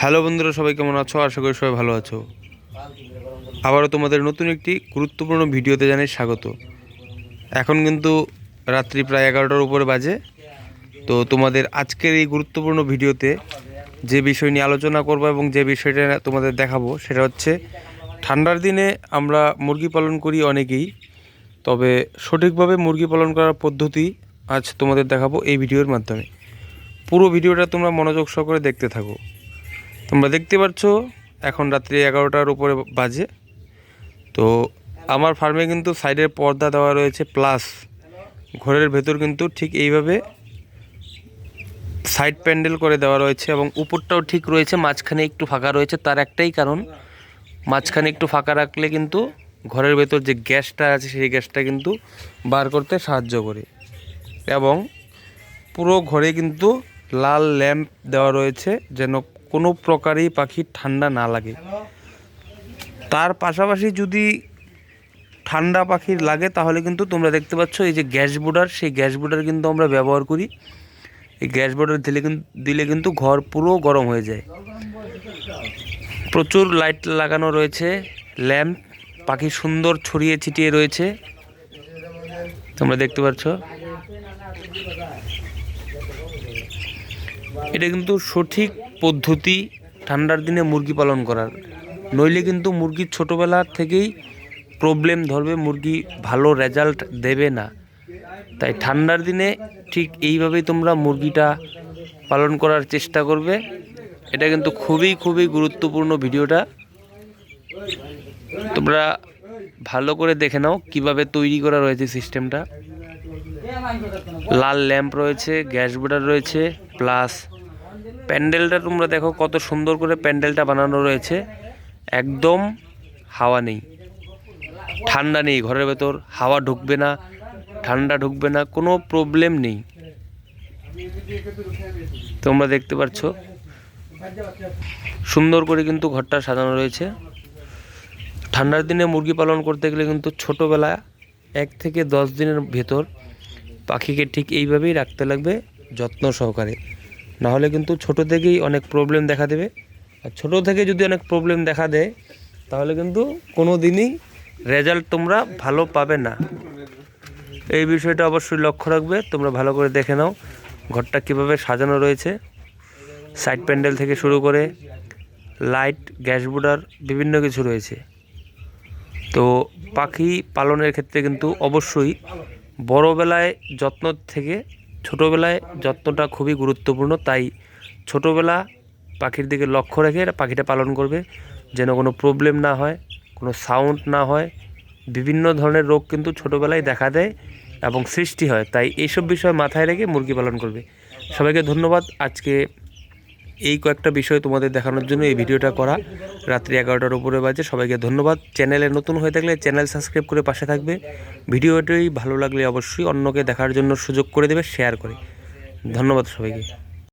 Hello বন্ধুরা, সবাই কেমন আছো? আশা করি সবাই ভালো আছো। আবারও তোমাদের নতুন একটি গুরুত্বপূর্ণ ভিডিওতে জানাই স্বাগত। এখন কিন্তু রাত্রি প্রায় এগারোটার উপরে বাজে। তো তোমাদের আজকের এই গুরুত্বপূর্ণ ভিডিওতে যে বিষয় নিয়ে আলোচনা করব এবং যে বিষয়টা তোমাদের দেখাবো, সেটা হচ্ছে ঠান্ডার দিনে আমরা মুরগি পালন করি অনেকেই। তবে সঠিকভাবে মুরগি পালন করার পদ্ধতি আজ তোমাদের দেখাবো এই ভিডিওর মাধ্যমে। পুরো ভিডিওটা তোমরা মনোযোগ সহকারে দেখতে থাকো। তোমরা দেখতে পাচ্ছ এখন রাত্রি এগারোটার উপরে বাজে। তো আমার ফার্মে কিন্তু সাইডের পর্দা দেওয়া রয়েছে, প্লাস ঘরের ভেতর কিন্তু ঠিক এইভাবে সাইড প্যান্ডেল করে দেওয়া রয়েছে এবং উপরটাও ঠিক রয়েছে, মাঝখানে একটু ফাঁকা রয়েছে। তার একটাই কারণ, মাঝখানে একটু ফাঁকা রাখলে কিন্তু ঘরের ভেতর যে গ্যাসটা আছে, সেই গ্যাসটা কিন্তু বার করতে সাহায্য করে। এবং পুরো ঘরে কিন্তু লাল ল্যাম্প দেওয়া রয়েছে যেন কোনো প্রকারেই পাখির ঠান্ডা না লাগে। তার পাশাপাশি যদি ঠান্ডা পাখির লাগে তাহলে কিন্তু তোমরা দেখতে পাচ্ছ এই যে গ্যাস বোর্ডার। সেই গ্যাস বোর্ডার কিন্তু আমরা ব্যবহার করি। এই গ্যাস বোর্ডার দিলে কিন্তু দিলে কিন্তু ঘর পুরো গরম হয়ে যায়। প্রচুর লাইট লাগানো রয়েছে ল্যাম্প পাখি সুন্দর ছড়িয়ে ছিটিয়ে রয়েছে। তোমরা দেখতে পাচ্ছ? এটা কিন্তু সঠিক পদ্ধতি ঠান্ডার দিনে মুরগি পালন করার। নইলে কিন্তু মুরগির ছোটোবেলা থেকেই প্রবলেম ধরবে, মুরগি ভালো রেজাল্ট দেবে না। তাই ঠান্ডার দিনে ঠিক এইভাবেই তোমরা মুরগিটা পালন করার চেষ্টা করবে। এটা কিন্তু খুবই খুবই গুরুত্বপূর্ণ ভিডিওটা। তোমরা ভালো করে দেখে নাও কীভাবে তৈরি করা রয়েছে সিস্টেমটা লাল ল্যাম্প রয়েছে গ্যাস বোর্ডার রয়েছে। প্লাস প্যান্ডেলটা তোমরা দেখো কত সুন্দর করে প্যান্ডেলটা বানানো রয়েছে। একদম হাওয়া নেই, ঠান্ডা নেই ঘরের ভেতর, হাওয়া ঢুকবে না, ঠান্ডা ঢুকবে না, কোনো প্রবলেম নেই। তোমরা দেখতে পাচ্ছ, সুন্দর করে কিন্তু ঘরটা সাজানো রয়েছে। ঠান্ডার দিনে মুরগি পালন করতে গেলে কিন্তু ছোটোবেলা এক থেকে দশ দিনের ভেতর পাখিকে ঠিক এইভাবেই রাখতে লাগবে যত্ন সহকারে। নাহলে কিন্তু ছোট থেকেই অনেক প্রবলেম দেখা দেবে। আর ছোটো থেকে যদি অনেক প্রবলেম দেখা দেয়, তাহলে কিন্তু কোনো দিনই রেজাল্ট তোমরা ভালো পাবে না। এই বিষয়টা অবশ্যই লক্ষ্য রাখবে, তোমরা ভালো করে দেখে নাও ঘরটা কীভাবে সাজানো রয়েছে। সাইড প্যান্ডেল থেকে শুরু করে লাইট গ্যাস বিভিন্ন কিছু রয়েছে। তো পাখি পালনের ক্ষেত্রে কিন্তু অবশ্যই বড়বেলায় যত্ন থেকে ছোটোবেলায় যত্নটা খুবই গুরুত্বপূর্ণ, তাই ছোটোবেলা পাখির দিকে লক্ষ্য রেখে পাখিটা পালন করবে, যেন কোনো প্রবলেম না হয়, কোনো সাউন্ড না হয়। বিভিন্ন ধরনের রোগ কিন্তু ছোটোবেলায় দেখা দেয় এবং সৃষ্টি হয়, তাই এইসব বিষয় মাথায় রেখে মুরগি পালন করবে। সবাইকে ধন্যবাদ, আজকে এই কয়েকটা বিষয় তোমাদের দেখানোর জন্য এই ভিডিওটা করা। রাত্রি এগারোটার উপরে বাজে। সবাইকে ধন্যবাদ। চ্যানেলে নতুন হয়ে থাকলে চ্যানেল সাবস্ক্রাইব করে পাশে থাকবে। ভিডিওটি ভালো লাগলে অবশ্যই অন্যকে দেখার জন্য সুযোগ করে দেবে শেয়ার করে। ধন্যবাদ সবাইকে।